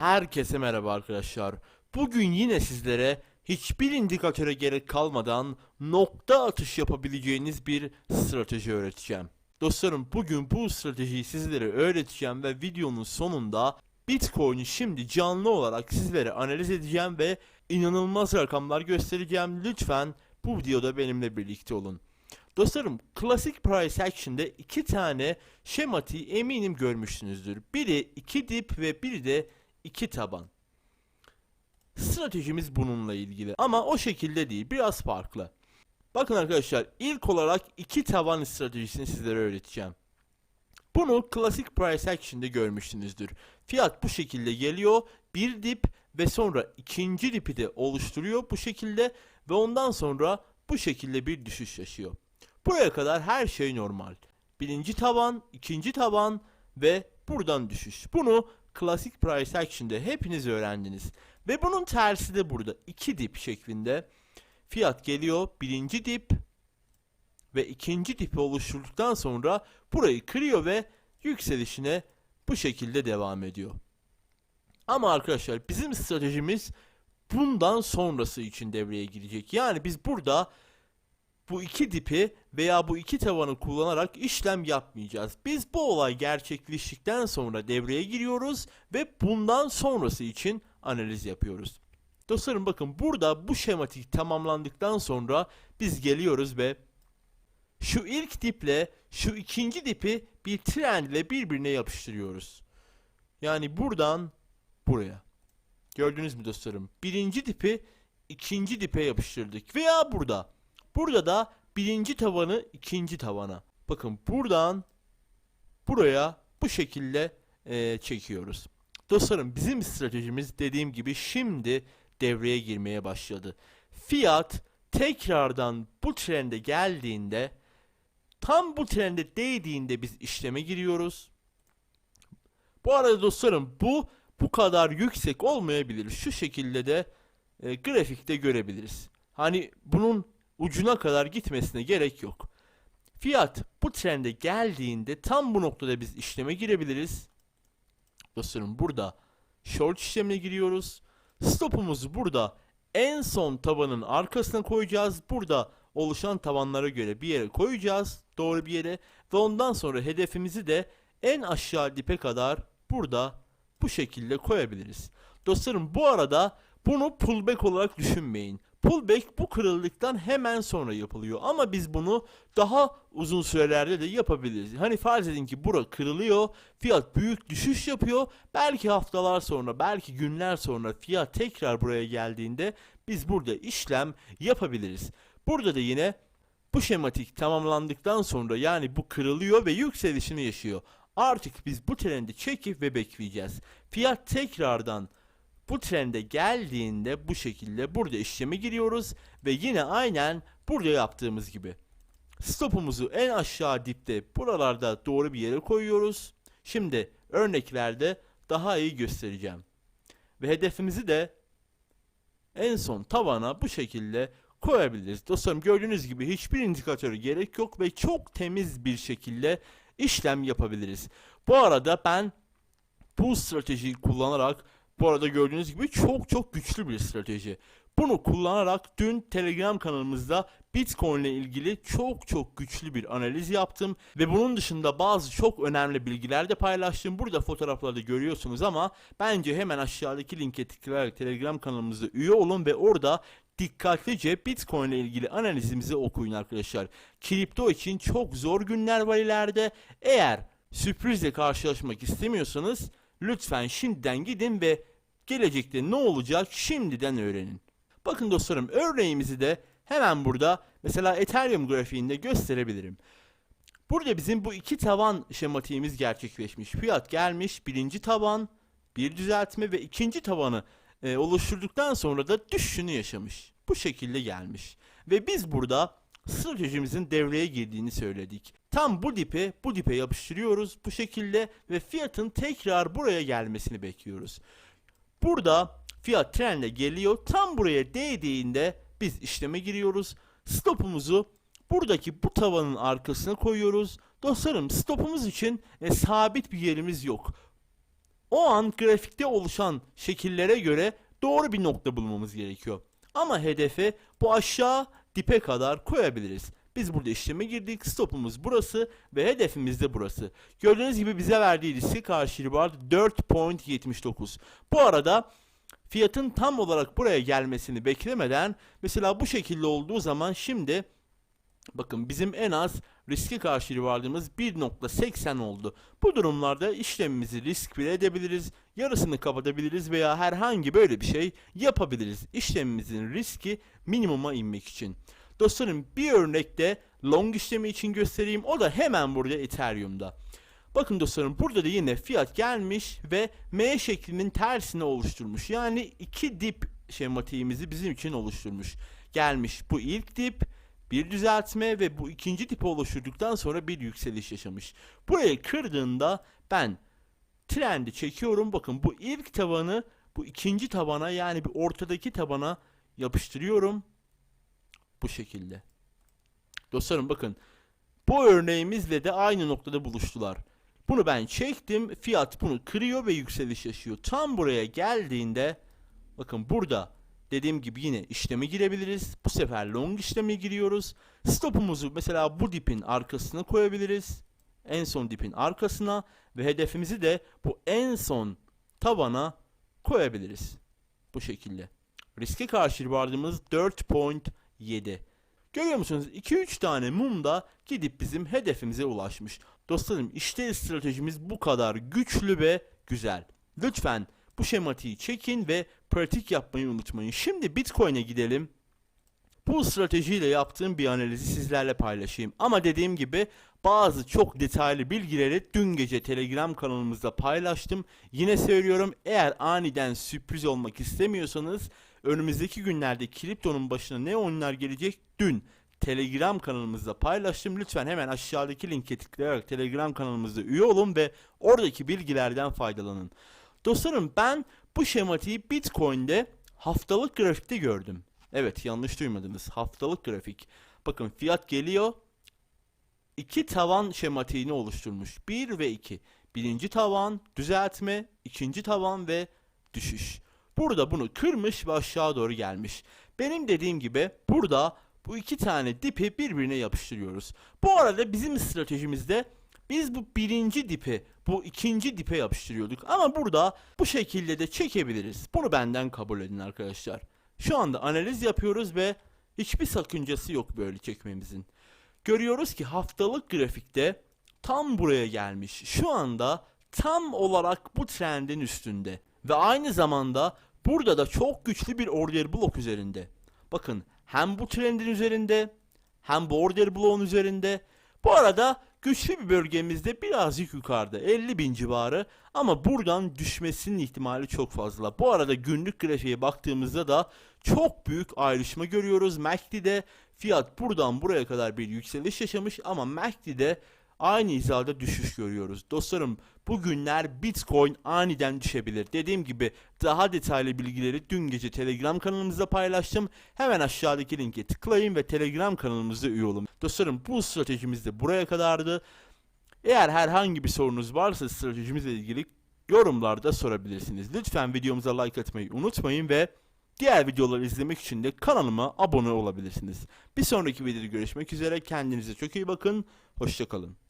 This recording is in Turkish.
Herkese merhaba arkadaşlar. Bugün yine sizlere hiçbir indikatöre gerek kalmadan nokta atış yapabileceğiniz bir strateji öğreteceğim. Dostlarım bugün bu stratejiyi sizlere öğreteceğim ve videonun sonunda Bitcoin'i şimdi canlı olarak sizlere analiz edeceğim ve inanılmaz rakamlar göstereceğim. Lütfen bu videoda benimle birlikte olun. Dostlarım klasik price action'de iki tane şematiği eminim görmüşsünüzdür. Biri iki dip ve biri de iki taban. Stratejimiz bununla ilgili ama o şekilde değil biraz farklı. Bakın arkadaşlar ilk olarak iki taban stratejisini sizlere öğreteceğim. Bunu klasik price action'da görmüşsünüzdür. Fiyat bu şekilde geliyor. Bir dip ve sonra ikinci dipi de oluşturuyor bu şekilde ve ondan sonra bu şekilde bir düşüş yaşıyor. Buraya kadar her şey normal. Birinci taban, ikinci taban ve buradan düşüş. Bunu klasik price action'da hepiniz öğrendiniz. Ve bunun tersi de burada. iki dip şeklinde. Fiyat geliyor. Birinci dip ve ikinci dipi oluşturduktan sonra burayı kırıyor ve yükselişine bu şekilde devam ediyor. Ama arkadaşlar bizim stratejimiz bundan sonrası için devreye girecek. Yani biz burada bu iki dipi veya bu iki tavanı kullanarak işlem yapmayacağız. Biz bu olay gerçekleştikten sonra devreye giriyoruz ve bundan sonrası için analiz yapıyoruz. Dostlarım bakın burada bu şematik tamamlandıktan sonra biz geliyoruz ve şu ilk diple şu ikinci dipi bir trend ile birbirine yapıştırıyoruz. Yani buradan buraya. Gördünüz mü dostlarım? Birinci dipi ikinci dipe yapıştırdık. Veya burada. Burada da birinci tavanı ikinci tavana. Bakın buradan buraya bu şekilde eee, çekiyoruz. Dostlarım bizim stratejimiz dediğim gibi şimdi devreye girmeye başladı. Fiyat tekrardan bu trende geldiğinde tam bu trende değdiğinde biz işleme giriyoruz. Bu arada dostlarım bu bu kadar yüksek olmayabilir. Şu şekilde de e, grafikte görebiliriz. Hani bunun ucuna kadar gitmesine gerek yok. Fiyat bu trende geldiğinde tam bu noktada biz işleme girebiliriz. Dostlarım burada short işlemine giriyoruz. Stopumuzu burada en son tabanın arkasına koyacağız. Burada oluşan tavanlara göre bir yere koyacağız. Doğru bir yere. Ve ondan sonra hedefimizi de en aşağı dipe kadar burada bu şekilde koyabiliriz. Dostlarım bu arada bunu pullback olarak düşünmeyin. Pullback bu kırıldıktan hemen sonra yapılıyor. Ama biz bunu daha uzun sürelerde de yapabiliriz. Hani farz edin ki bura kırılıyor, fiyat büyük düşüş yapıyor. Belki haftalar sonra, belki günler sonra fiyat tekrar buraya geldiğinde biz burada işlem yapabiliriz. Burada da yine bu şematik tamamlandıktan sonra yani bu kırılıyor ve yükselişini yaşıyor. Artık biz bu trendi çekip ve bekleyeceğiz. Fiyat tekrardan bu trende geldiğinde bu şekilde burada işleme giriyoruz ve yine aynen burada yaptığımız gibi stopumuzu en aşağı dipte buralarda doğru bir yere koyuyoruz. Şimdi örneklerde daha iyi göstereceğim. Ve hedefimizi de en son tavana bu şekilde koyabiliriz. Dostlarım gördüğünüz gibi hiçbir indikatörü gerek yok ve çok temiz bir şekilde işlem yapabiliriz. Bu arada ben bu stratejiyi kullanarak bu arada gördüğünüz gibi çok çok güçlü bir strateji. Bunu kullanarak dün Telegram kanalımızda Bitcoin ile ilgili çok çok güçlü bir analiz yaptım ve bunun dışında bazı çok önemli bilgiler de paylaştım. Burada fotoğraflarda görüyorsunuz ama bence hemen aşağıdaki linke tıklayarak Telegram kanalımızda üye olun ve orada dikkatlice Bitcoin ile ilgili analizimizi okuyun arkadaşlar. Kripto için çok zor günler var ileride. Eğer sürprizle karşılaşmak istemiyorsanız lütfen şimdiden gidin ve gelecekte ne olacak şimdiden öğrenin. Bakın dostlarım örneğimizi de hemen burada mesela Ethereum grafiğinde gösterebilirim. Burada bizim bu iki tavan şematiğimiz gerçekleşmiş. Fiyat gelmiş birinci taban, bir düzeltme ve ikinci tavanı e, oluşturduktan sonra da düşüşünü yaşamış. Bu şekilde gelmiş. Ve biz burada stratejimizin devreye girdiğini söyledik. Tam bu dipe bu dipe yapıştırıyoruz bu şekilde ve fiyatın tekrar buraya gelmesini bekliyoruz. Burada fiyat trende geliyor. Tam buraya değdiğinde biz işleme giriyoruz. Stopumuzu buradaki bu tavanın arkasına koyuyoruz. Dostlarım stopumuz için e, sabit bir yerimiz yok. o an grafikte oluşan şekillere göre doğru bir nokta bulmamız gerekiyor. Ama hedefe bu aşağı dipe kadar koyabiliriz. Biz burada işleme girdik. Stopumuz burası ve hedefimiz de burası. Gördüğünüz gibi bize verdiği riski karşılığı var 4.79. Bu arada fiyatın tam olarak buraya gelmesini beklemeden mesela bu şekilde olduğu zaman şimdi bakın bizim en az riski karşılığı vardığımız 1.80 oldu. Bu durumlarda işlemimizi risk bile edebiliriz, yarısını kapatabiliriz veya herhangi böyle bir şey yapabiliriz. İşlemimizin riski minimuma inmek için. Dostlarım bir örnekte long işlemi için göstereyim. O da hemen burada Ethereum'da. Bakın dostlarım burada da yine fiyat gelmiş ve M şeklinin tersine oluşturmuş. Yani iki dip şematiğimizi bizim için oluşturmuş. Gelmiş bu ilk dip, bir düzeltme ve bu ikinci dipi oluşturduktan sonra bir yükseliş yaşamış. Burayı kırdığında ben trendi çekiyorum. Bakın bu ilk tabanı bu ikinci tabana yani bir ortadaki tabana yapıştırıyorum. Bu şekilde. Dostlarım bakın bu örneğimizle de aynı noktada buluştular. Bunu ben çektim. Fiyat bunu kırıyor ve yükseliş yaşıyor. Tam buraya geldiğinde bakın burada dediğim gibi yine işleme girebiliriz. Bu sefer long işlemi giriyoruz. Stopumuzu mesela bu dipin arkasına koyabiliriz. En son dipin arkasına ve hedefimizi de bu en son tabana koyabiliriz. Bu şekilde. Riske karşı vardığımız 4.7. Görüyor musunuz? 2-3 tane mum da gidip bizim hedefimize ulaşmış. Dostlarım işte stratejimiz bu kadar güçlü ve güzel. Lütfen bu şematiği çekin ve pratik yapmayı unutmayın. Şimdi Bitcoin'e gidelim. Bu stratejiyle yaptığım bir analizi sizlerle paylaşayım. Ama dediğim gibi bazı çok detaylı bilgileri dün gece Telegram kanalımızda paylaştım. Yine söylüyorum eğer aniden sürpriz olmak istemiyorsanız önümüzdeki günlerde kriptonun başına ne oyunlar gelecek dün Telegram kanalımızda paylaştım. Lütfen hemen aşağıdaki linke tıklayarak Telegram kanalımızda üye olun ve oradaki bilgilerden faydalanın. Dostlarım ben bu şematiği Bitcoin'de haftalık grafikte gördüm. Evet yanlış duymadınız. Haftalık grafik. Bakın fiyat geliyor. İki tavan şematiğini oluşturmuş. 1 ve 2. Birinci tavan, düzeltme, ikinci tavan ve düşüş. Burada bunu kırmış ve aşağı doğru gelmiş. Benim dediğim gibi burada bu iki tane dipi birbirine yapıştırıyoruz. Bu arada bizim stratejimizde biz bu birinci dipi bu ikinci dipe yapıştırıyorduk. Ama burada bu şekilde de çekebiliriz. Bunu benden kabul edin arkadaşlar. Şu anda analiz yapıyoruz ve hiçbir sakıncası yok böyle çekmemizin. Görüyoruz ki haftalık grafikte tam buraya gelmiş. Şu anda tam olarak bu trendin üstünde. Ve aynı zamanda burada da çok güçlü bir order blok üzerinde. Bakın hem bu trendin üzerinde hem bu order bloğun üzerinde. Bu arada güçlü bir bölgemizde birazcık yukarıda 50 bin civarı ama buradan düşmesinin ihtimali çok fazla. Bu arada günlük grafiğe baktığımızda da çok büyük ayrışma görüyoruz. MACD'de fiyat buradan buraya kadar bir yükseliş yaşamış ama MACD'de aynı hizada düşüş görüyoruz. Dostlarım bugünler Bitcoin aniden düşebilir. Dediğim gibi daha detaylı bilgileri dün gece Telegram kanalımızda paylaştım. Hemen aşağıdaki linke tıklayın ve Telegram kanalımıza üye olun. Dostlarım bu stratejimiz de buraya kadardı. Eğer herhangi bir sorunuz varsa stratejimizle ilgili yorumlarda sorabilirsiniz. Lütfen videomuza like atmayı unutmayın ve diğer videoları izlemek için de kanalıma abone olabilirsiniz. Bir sonraki videoda görüşmek üzere. Kendinize çok iyi bakın. Hoşçakalın.